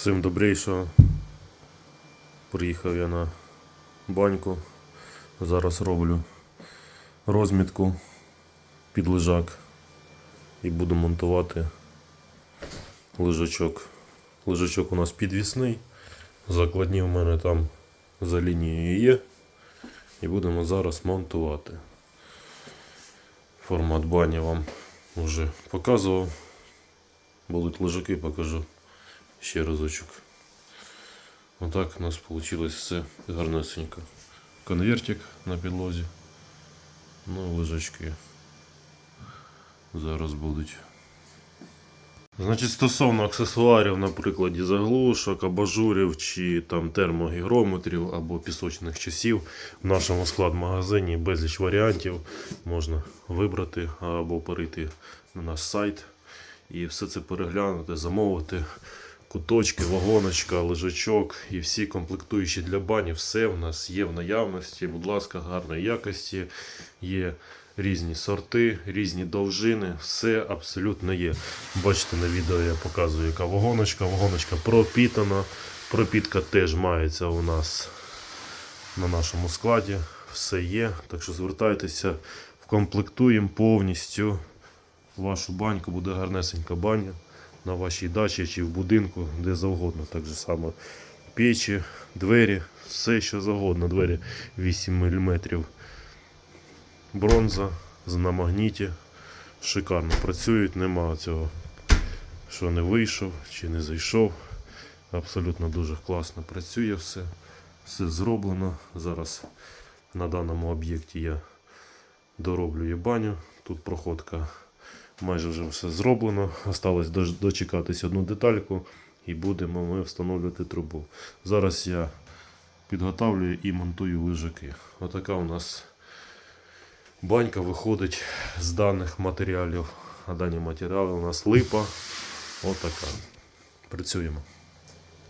Всім добрейшого. Приїхав я на баньку. Зараз роблю розмітку під лежак і буду монтувати лежачок. Лежачок у нас підвісний. Закладні в мене там за лінією є. І будемо зараз монтувати. Формат бані вам вже показував. Будуть лежаки, покажу ще разочок. Отак у нас вийшло все гарнесенько. Конвертик на підлозі. Ну, лежачки. Зараз будуть. Значить, стосовно аксесуарів, на прикладі заглушок, абажурів чи там термогігрометрів або пісочних часів, в нашому склад-магазині безліч варіантів можна вибрати або перейти на наш сайт і все це переглянути, замовити. Куточки, вагоночка, лежачок і всі комплектуючі для бані, все в нас є в наявності. Будь ласка, гарної якості. Є різні сорти, різні довжини, все абсолютно є. Бачите, на відео я показую, яка вагоночка. Вагоночка пропітана. Пропітка теж мається у нас на нашому складі. Все є. Так що звертайтеся, вкомплектуємо повністю вашу баньку, буде гарнесенька баня на вашій дачі чи в будинку, де завгодно. Так же само печі, двері, все що завгодно. Двері 8 мм. Бронза на магніті. Шикарно працюють, нема цього, що не вийшов чи не зайшов. Абсолютно дуже класно працює все. Все зроблено. Зараз на даному об'єкті я дороблюю баню. Тут проходка майже вже все зроблено. Осталось дочекатись одну детальку і будемо ми встановлювати трубу. Зараз я підготавлюю і монтую лежаки. Отака у нас банька виходить з даних матеріалів. А дані матеріали у нас липа. Отака. Працюємо.